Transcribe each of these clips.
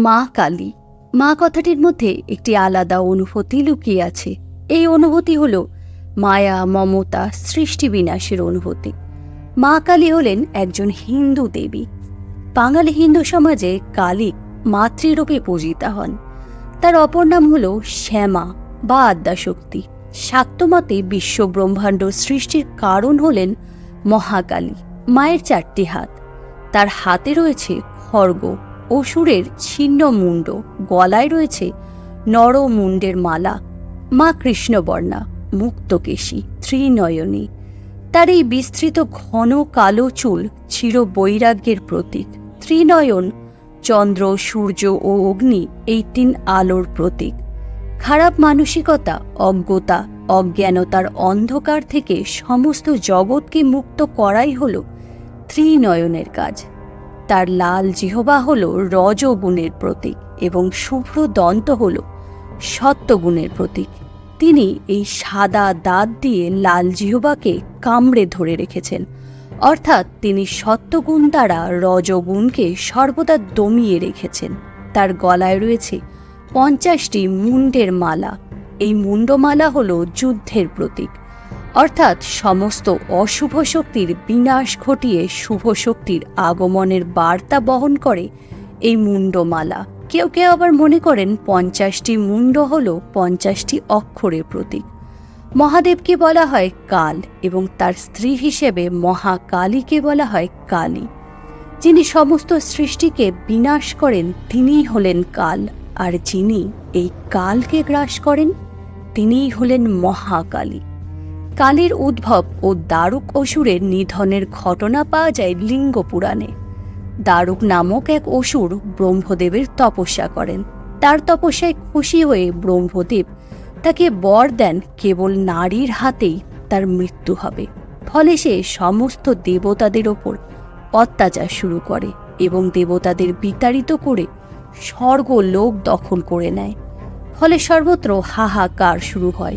মা কালী। মা কথাটির মধ্যে একটি আলাদা অনুভূতি লুকিয়ে আছে। এই অনুভূতি হল মায়া, মমতা, সৃষ্টি বিনাশের অনুভূতি। মা কালী হলেন একজন হিন্দু দেবী। বাঙালি হিন্দু সমাজে কালী মাতৃরূপে পূজিতা হন। তার অপর নাম হল শ্যামা বা আদ্যাশক্তি। শাক্তমতে বিশ্ব ব্রহ্মাণ্ড সৃষ্টির কারণ হলেন মহাকালী। মায়ের চারটি হাত। তার হাতে রয়েছে খর্গ অসুরের ছিন্ন মুন্ড গলায় রয়েছে নর মুন্ডের মালা। মা কৃষ্ণবর্ণা, মুক্তকেশী, ত্রিনয়নী। তার এই বিস্তৃত ঘন কালো চুল চির বৈরাগ্যের প্রতীক। ত্রিনয়ন, চন্দ্র, সূর্য ও অগ্নি এই তিন আলোর প্রতীক। খারাপ মানসিকতা, অজ্ঞতা, অজ্ঞানতার অন্ধকার থেকে সমস্ত জগৎকে মুক্ত করাই হল ত্রিনয়নের কাজ। তার লাল জিহবা হল রজগুণের প্রতীক এবং শুভ্র দন্ত হল সত্যগুণের প্রতীক। তিনি এই সাদা দাঁত দিয়ে লাল জিহবাকে কামড়ে ধরে রেখেছেন। অর্থাৎ তিনি সত্যগুণ দ্বারা রজগুণকে সর্বদা দমিয়ে রেখেছেন। তার গলায় রয়েছে পঞ্চাশটি মুন্ডের মালা। এই মুন্ডমালা হল যুদ্ধের প্রতীক। অর্থাৎ সমস্ত অশুভ শক্তির বিনাশ ঘটিয়ে শুভ শক্তির আগমনের বার্তা বহন করে এই মুন্ডমালা কেউ কেউ আবার মনে করেন পঞ্চাশটি মুন্ড হল পঞ্চাশটি অক্ষরের প্রতীক। মহাদেবকে বলা হয় কাল এবং তার স্ত্রী হিসেবে মহাকালীকে বলা হয় কালী। যিনি সমস্ত সৃষ্টিকে বিনাশ করেন, তিনিই হলেন কাল। আর যিনি এই কালকে গ্রাস করেন, তিনিই হলেন মহাকালী। কালীর উদ্ভব ও দারুক অসুরের নিধনের ঘটনা পাওয়া যায় লিঙ্গ পুরাণে। দারুক নামক এক অসুর ব্রহ্মদেবের তপস্যা করেন। তার তপস্যায় খুশি হয়ে ব্রহ্মদেব তাকে বর দেন কেবল নারীর হাতেই তার মৃত্যু হবে। ফলে সে সমস্ত দেবতাদের ওপর অত্যাচার শুরু করে এবং দেবতাদের বিতাড়িত করে স্বর্গ লোক দখল করে নেয়। ফলে সর্বত্র হাহাকার শুরু হয়।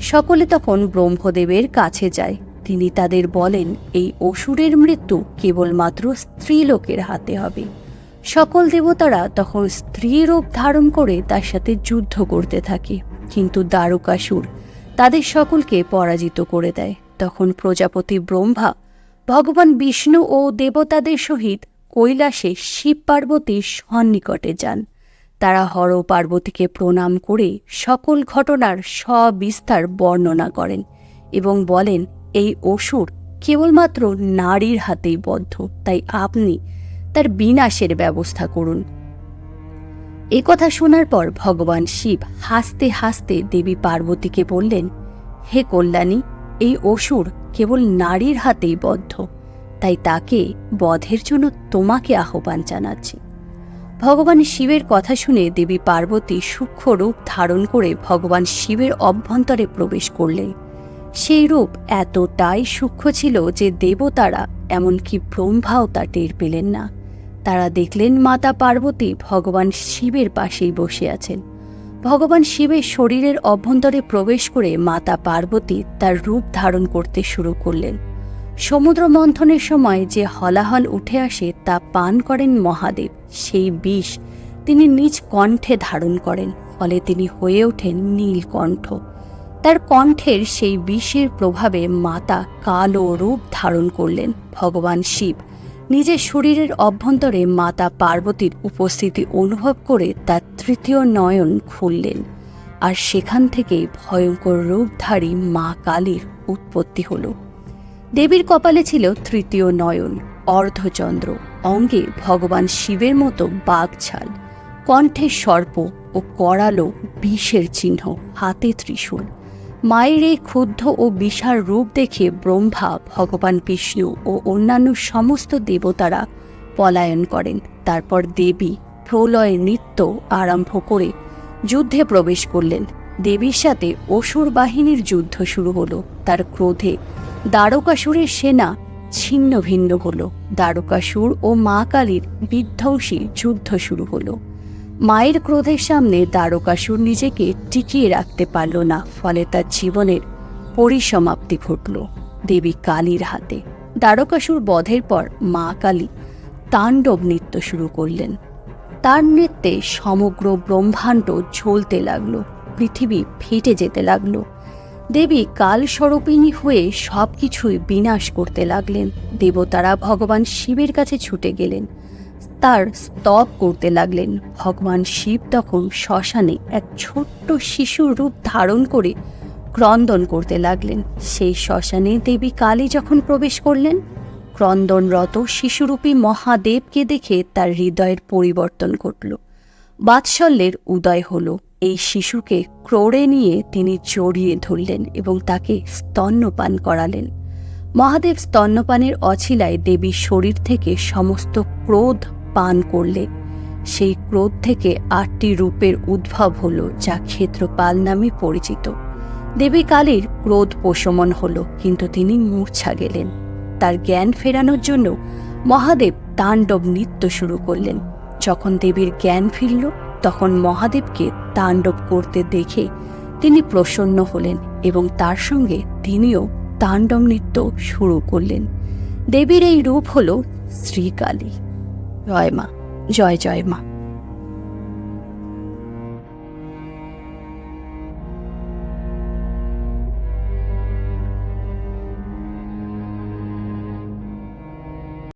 সকলে তখন ব্রহ্মদেবের কাছে যায়। তিনি তাদের বলেন, এই অসুরের মৃত্যু কেবলমাত্র স্ত্রীলোকের হাতে হবে। সকল দেবতারা তখন স্ত্রী রূপ ধারণ করে তার সাথে যুদ্ধ করতে থাকে। কিন্তু দ্বারকাসুর তাদের সকলকে পরাজিত করে দেয়। তখন প্রজাপতি ব্রহ্মা, ভগবান বিষ্ণু ও দেবতাদের সহিত কৈলাসে শিব পার্বতীর সন্নিকটে যান। তারা হর পার্বতীকে প্রণাম করে সকল ঘটনার সবিস্তার বর্ণনা করেন এবং বলেন, এই অসুর কেবলমাত্র নারীর হাতেই বদ্ধ, তাই আপনি তার বিনাশের ব্যবস্থা করুন। এ কথা শোনার পর ভগবান শিব হাসতে হাসতে দেবী পার্বতীকে বললেন, হে কল্যাণী, এই অসুর কেবল নারীর হাতেই বদ্ধ, তাই তাকে বধের জন্য তোমাকে আহ্বান জানাচ্ছি। ভগবান শিবের কথা শুনে দেবী পার্বতী সূক্ষ্ম রূপ ধারণ করে ভগবান শিবের অভ্যন্তরে প্রবেশ করলেন। সেই রূপ এতটাই সূক্ষ্ম ছিল যে দেবতারা এমনকি ব্রহ্মাও তা টের পেলেন না। তারা দেখলেন মাতা পার্বতী ভগবান শিবের পাশেই বসে আছেন। ভগবান শিবের শরীরের অভ্যন্তরে প্রবেশ করে মাতা পার্বতী তার রূপ ধারণ করতে শুরু করলেন। সমুদ্র মন্থনের সময় যে হলাহল উঠে আসে তা পান করেন মহাদেব, সেই বিষ তিনি নিজ কণ্ঠে ধারণ করেন, ফলে তিনি হয়ে ওঠেন নীলকণ্ঠ তার কণ্ঠের সেই বিষের প্রভাবে মাতা কালো রূপ ধারণ করলেন ভগবান শিব। নিজের শরীরের অভ্যন্তরে মাতা পার্বতীর উপস্থিতি অনুভব করে তার তৃতীয় নয়ন খুললেন, আর সেখান থেকেই ভয়ঙ্কর রূপধারী মা কালীর উৎপত্তি হলো। দেবীর কপালে ছিল তৃতীয় নয়ন, অর্ধচন্দ্র, অঙ্গে ভগবান শিবের মতো বাঘছাল কণ্ঠে সর্প ও করালো বিষের চিহ্ন, হাতে ত্রিশূল। মায়ের এই ক্ষুদ্ধ ও বিশাল রূপ দেখে ব্রহ্মা, ভগবান বিষ্ণু ও অন্যান্য সমস্ত দেবতারা পলায়ন করেন। তারপর দেবী প্রলয়ের নৃত্য আরম্ভ করে যুদ্ধে প্রবেশ করলেন। দেবীর সাথে অসুর বাহিনীর যুদ্ধ শুরু হলো। তার ক্রোধে দ্বারকাসুরের সেনা ছিন্ন ভিন্ন হলো। দ্বারকাসুর ও মা কালীর বিধ্বংসী যুদ্ধ শুরু হলো। মায়ের ক্রোধের সামনে দ্বারকাসুর নিজেকে টিকিয়ে রাখতে পারল না, ফলে তার জীবনের পরিসমাপ্তি ঘটল দেবী কালীর হাতে। দ্বারকাসুর বধের পর মা কালী তাণ্ডব নৃত্য শুরু করলেন। তার নৃত্যে সমগ্র ব্রহ্মাণ্ড ঝলতে লাগল, পৃথিবী ফেটে যেতে লাগল। দেবী কাল স্বরূপিণী হয়ে সব কিছুই বিনাশ করতে লাগলেন। দেবতারা ভগবান শিবের কাছে ছুটে গেলেন। তার স্তব করতে লাগলেন। ভগবান শিব তখন শ্মশানে এক ছোট্ট শিশুর রূপ ধারণ করে ক্রন্দন করতে লাগলেন। সেই শ্মশানে দেবী কালী যখন প্রবেশ করলেন, ক্রন্দনরত শিশুরূপী মহাদেবকে দেখে তার হৃদয়ের পরিবর্তন ঘটল। বাৎসল্যের উদয় হলো। এই শিশুকে ক্রোড়ে নিয়ে তিনি জড়িয়ে ধরলেন এবং তাকে স্তন্যপান করালেন। মহাদেব স্তন্যপানের অছিলায় দেবীর শরীর থেকে সমস্ত ক্রোধ পান করলেন সেই ক্রোধ থেকে আটটি রূপের উদ্ভব হল, যা ক্ষেত্রপাল নামে পরিচিত। দেবী কালীর ক্রোধ প্রশমন হল, কিন্তু তিনি মূর্ছা গেলেন। তার জ্ঞান ফেরানোর জন্য মহাদেব তাণ্ডব নৃত্য শুরু করলেন। যখন দেবীর জ্ঞান ফিরল তখন মহাদেবকে তাণ্ডব করতে দেখে তিনি প্রসন্ন হলেন এবং তার সঙ্গে তিনিও তাণ্ডব নৃত্য শুরু করলেন। দেবীর এই রূপ হল শ্রীকালী। জয় মা, জয় জয় মা।